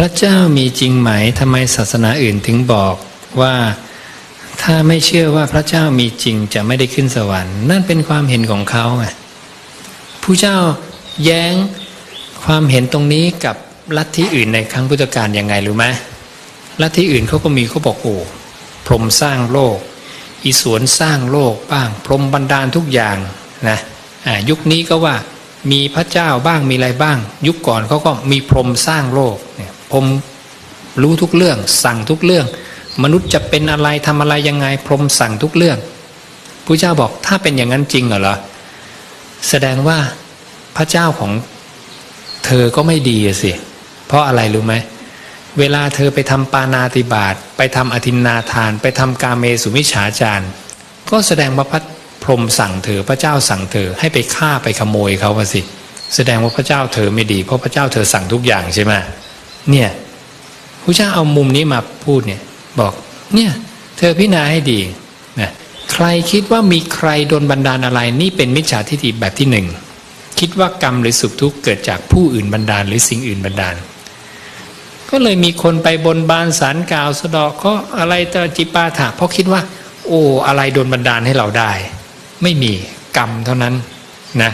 พระเจ้ามีจริงไหมทำไมศาสนาอื่นถึงบอกว่าถ้าไม่เชื่อว่าพระเจ้ามีจริงจะไม่ได้ขึ้นสวรรค์ นั่นเป็นความเห็นของเขาไงผู้เจ้าแย้งความเห็นตรงนี้กับลัทธิอื่นในครั้งพุทธกาลยังไงรู้ไหมลัทธิอื่นเขาก็มีเขาบอกโอ้พรมสร้างโลก อีสวนสร้างโลกบ้าง พรมบันดาลทุกอย่างนะอ่ายุคนี้ก็ว่ามีพระเจ้าบ้างมีอะไรบ้าง ยุคก่อนเขาก็มีพรมสร้างโลกเนี่ย พรมรู้ทุกเรื่อง สั่งทุกเรื่อง มนุษย์จะเป็นอะไรทำอะไรยังไง พรมสั่งทุกเรื่องพระเจ้าบอกถ้าเป็นอย่างนั้นจริงเหรอแสดงว่าพระเจ้าของเธอก็ไม่ดีสิเพราะอะไรรู้ไหมเวลาเธอไปทำปานาติบาตไปทำอธินนาทาน ไปทำกาเมสุมิฉาจารก็แสดงว่าพระพรหมสั่งเธอพระเจ้าสั่งเธอให้ไปฆ่าไปขโมยเขาสิ แสดงว่าพระเจ้าเธอไม่ดี เพราะพระเจ้าเธอสั่งทุกอย่างใช่ไหม เนี่ยพระเจ้าเอามุมนี้มาพูดเนี่ยบอกเนี่ยเธอพิจารณาให้ดีนะใครคิดว่ามีใครโดนบันดาลอะไรนี่เป็นมิจฉาทิฏฐิแบบที่หนึ่งคิดว่ากรรมหรือสุขทุกข์เกิดจากผู้อื่นบันดาลหรือสิ่งอื่นบันดาล ก็เลยมีคนไปบนบานสารกล่าวสะเดาะเคราะห์อะไรตะจิปาถะเพราะคิดว่า โอ้อะไรโดนบันดาลให้เราได้ ไม่มีกรรมเท่านั้นนะ